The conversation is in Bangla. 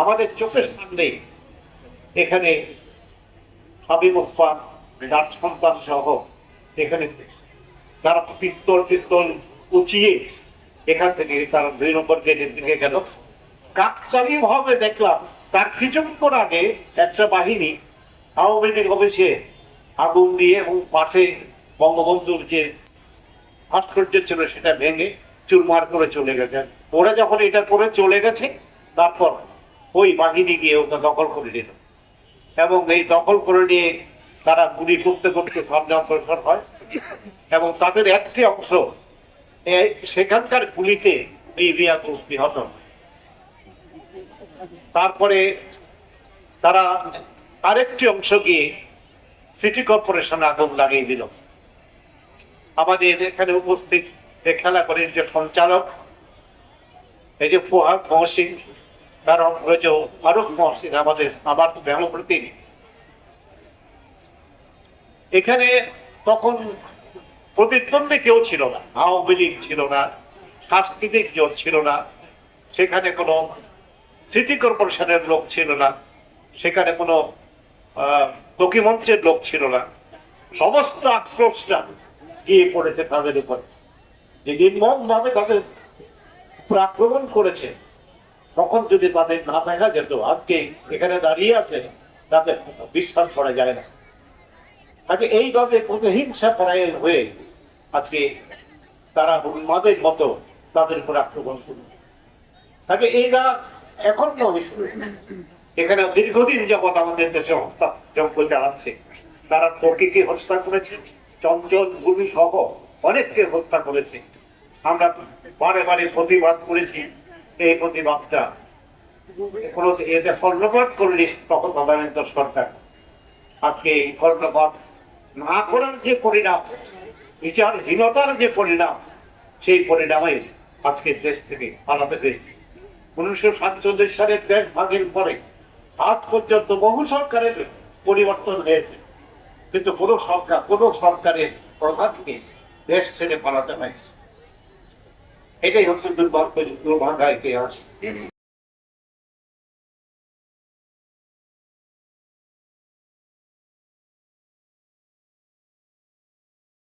আমাদের চোখের সামনে এখানে হাবিব ওসমান, রাজ সন্তান সহ এখানে তারা পিস্তল পিস্তল উঁচিয়ে এখান থেকে তারা দুই নম্বর গেটের দিকে গেল। কাকতালি ভাবে দেখলাম, তার কিছুক্ষণ আগে একটা বাহিনী আওয়ামী লীগ অফিসে আগুন দিয়ে এবং পাশে বঙ্গবন্ধুর যে ভাস্কর্য ছিল সেটা ভেঙে চুরমার করে চলে গেছে। ওরা যখন এটা করে চলে গেছে, তারপর ওই বাহিনী গিয়ে ওটা দখল করে নিল। এবং এই দখল করে নিয়ে তারা গুলি করতে করতে সামনে অগ্রসর হয়। এবং তাদের একটি অংশ সেখানকার গুলিতে নিহত তারপরে তারা আরেকটি অংশ গিয়ে সিটি কর্পোরেশনে আগুন লাগিয়ে দিল। আমাদের এখানে উপস্থিত খেলা করেন যে সঞ্চালক, এই যে ফুহাদ মহসিন তার অগ্রজ ফারুক মহসিন আমাদের, আমার দেহপ্রতি এখানে তখন প্রতিদ্বন্দ্বী কেউ ছিল না, আওয়ামী লীগ ছিল না, সাংস্কৃতিক জোট ছিল না, সেখানে কোনো সিটি কর্পোরেশনের লোক ছিল না, সেখানে কোনো মঞ্চের লোক ছিল না। সমস্ত আক্রোশটা গিয়ে পড়েছে তাদের উপর। যে নির্মম ভাবে তাদের আক্রমণ করেছে তখন যদি তাদের না দেখা যেত, আজকে এখানে দাঁড়িয়ে আছে তাদের বিশ্বাস করা যায় না। আজকে এইভাবে প্রতিহিংসা পরায়ণ হয়ে আজকে তারা উন্মাদের মতো তাদের উপর আক্রমণ শুরু। তাকে এইটা এখন নয় শুরু। এখানে দীর্ঘদিন যাবৎ আমাদের দেশে হত্যা যজ্ঞ চালাচ্ছে। তারা প্রকৃতি হত্যা করেছে, চঞ্চল ভূমি সহ অনেককে হত্যা করেছে। আমরা বারে বারে প্রতিবাদ করেছি। এই কর্ণপাত করলি তখন তদানীন্তন সরকার। আজকে এই কর্ণপাত না করার যে পরিণাম, বিচারহীনতার যে পরিণাম, সেই পরিণামে আজকে দেশ থেকে পালাতে হয়েছে উনিশশো সাতচল্লিশ সালের দেশ ভাগের পরে আজ পর্যন্ত বহু সরকারের পরিবর্তন হয়েছে। কিন্তু কোনো সরকার কোনো সরকারের প্রধানকে দেশ ছেড়ে পালাতে হয়েছে এটাই হচ্ছে দুর্ভাগ্য দুর্ভাগ্য ইতিহাস